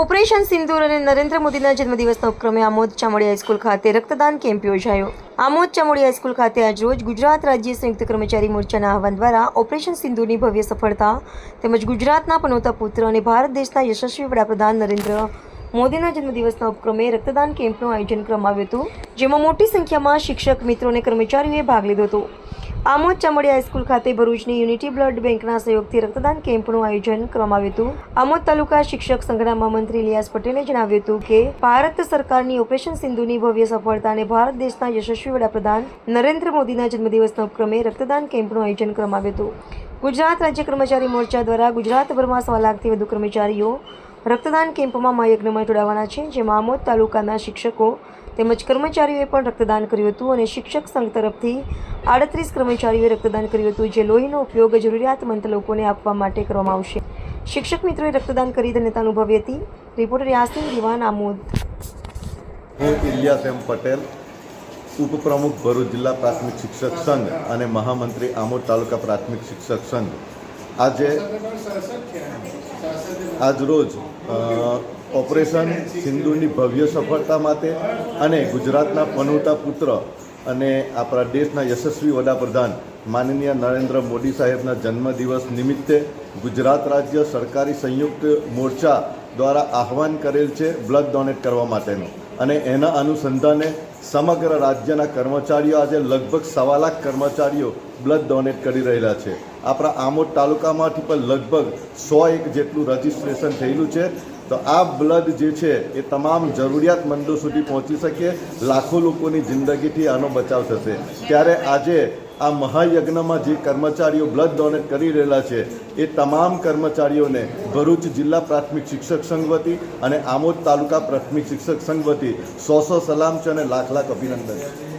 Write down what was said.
Operation સિંદૂર અને નરેન્દ્ર મોદીના જન્મદિવસના ઉપક્રમે આમોદ ચામડી હાઈસ્કૂલ ખાતે રક્તદાન કેમ્પ યોજાયો. આમોદ ચામડી હાઈસ્કૂલ ખાતે આજરોજ ગુજરાત રાજ્ય સંયુક્ત કર્મચારી મોરચાના આહવાન દ્વારા ઓપરેશન સિંધુની ભવ્ય સફળતા તેમજ ગુજરાતના પનોતા પુત્ર અને ભારત દેશના યશસ્વી વડાપ્રધાન નરેન્દ્ર મોદીના જન્મદિવસના ઉપક્રમે રક્તદાન કેમ્પનું આયોજન કરવામાં આવ્યું હતું, જેમાં મોટી સંખ્યામાં શિક્ષક મિત્રો અને કર્મચારીઓએ ભાગ લીધો હતો. આમોદ ચામડી હાઈસ્કૂલ ખાતે ભરૂચની યુનિટી બ્લડ બેંકના સહયોગથી રક્તદાન કેમ્પનું આયોજન કરવામાં આવ્યું હતું. આમોદ તાલુકા શિક્ષક સંઘના મહામંત્રી ઇલિયાસ પટેલે જણાવ્યું હતું કે, ભારત સરકારની ઓપરેશન સિંધુની ભવ્ય સફળતા અને ભારત દેશના યશસ્વી વડાપ્રધાન નરેન્દ્ર મોદીના જન્મદિવસના ઉપક્રમે રક્તદાન કેમ્પનું આયોજન કરવામાં આવ્યું હતું. ગુજરાત રાજ્ય કર્મચારી મોરચા દ્વારા ગુજરાતભરમાં સવા લાખથી વધુ કર્મચારીઓ રક્તદાન કેમ્પમાં મહાયજ્ઞમાં જોડાવાના છે, જેમાં આમોદ તાલુકાના શિક્ષકો તેમજ કર્મચારીઓએ પણ રક્તદાન કર્યું હતું અને શિક્ષક સંઘ તરફથી આડત્રીસ કર્મચારીઓએ રક્તદાન કર્યું હતું જે લોહીનો ઉપયોગ જરૂરિયાતમંદ લોકોને આપવા માટે કરવામાં આવશે. શિક્ષક મિત્રોએ રક્તદાન કરી ધન્યતા અનુભવી હતી રિપોર્ટર યાસીન દિવાન આમોદ. હું ઇલિયાસ એમ પટેલ, ઉપપ્રમુખ ભરૂચ જિલ્લા પ્રાથમિક શિક્ષક સંઘ અને મહામંત્રી આમોદ તાલુકા પ્રાથમિક શિક્ષક સંઘ. આજે આજરોજ ઓપરેશન સિંધુની ભવ્ય સફળતા માટે અને ગુજરાતના પનોતા પુત્ર અને આપણા દેશના યશસ્વી વડાપ્રધાન માનનીય નરેન્દ્ર મોદી સાહેબના જન્મદિવસ નિમિત્તે ગુજરાત રાજ્ય સરકારી સંયુક્ત મોરચા દ્વારા આહવાન કરેલ છે બ્લડ ડોનેટ કરવા માટેનું. અને એના અનુસંધાને સમગ્ર રાજ્યના કર્મચારીઓ આજે લગભગ સવા લાખ કર્મચારીઓ બ્લડ ડોનેટ કરી રહેલા છે. આપણા આમોદ તાલુકામાંથી પણ લગભગ સો એક જેટલું રજિસ્ટ્રેશન થયેલું છે. તો આ બ્લડ જે છે એ તમામ જરૂરિયાતમંદો સુધી પહોંચી શકે, લાખો લોકોની જિંદગીથી આનો બચાવ થશે. ત્યારે આજે આ મહાયજ્ઞમાં જે કર્મચારીઓ બ્લડ ડોનેટ કરી રહેલા છે, એ તમામ કર્મચારીઓને ભરૂચ જિલ્લા પ્રાથમિક શિક્ષક સંઘ વતી અને આમોદ તાલુકા પ્રાથમિક શિક્ષક સંઘ વતી સો સો સલામ છે અને લાખ લાખ અભિનંદન. છે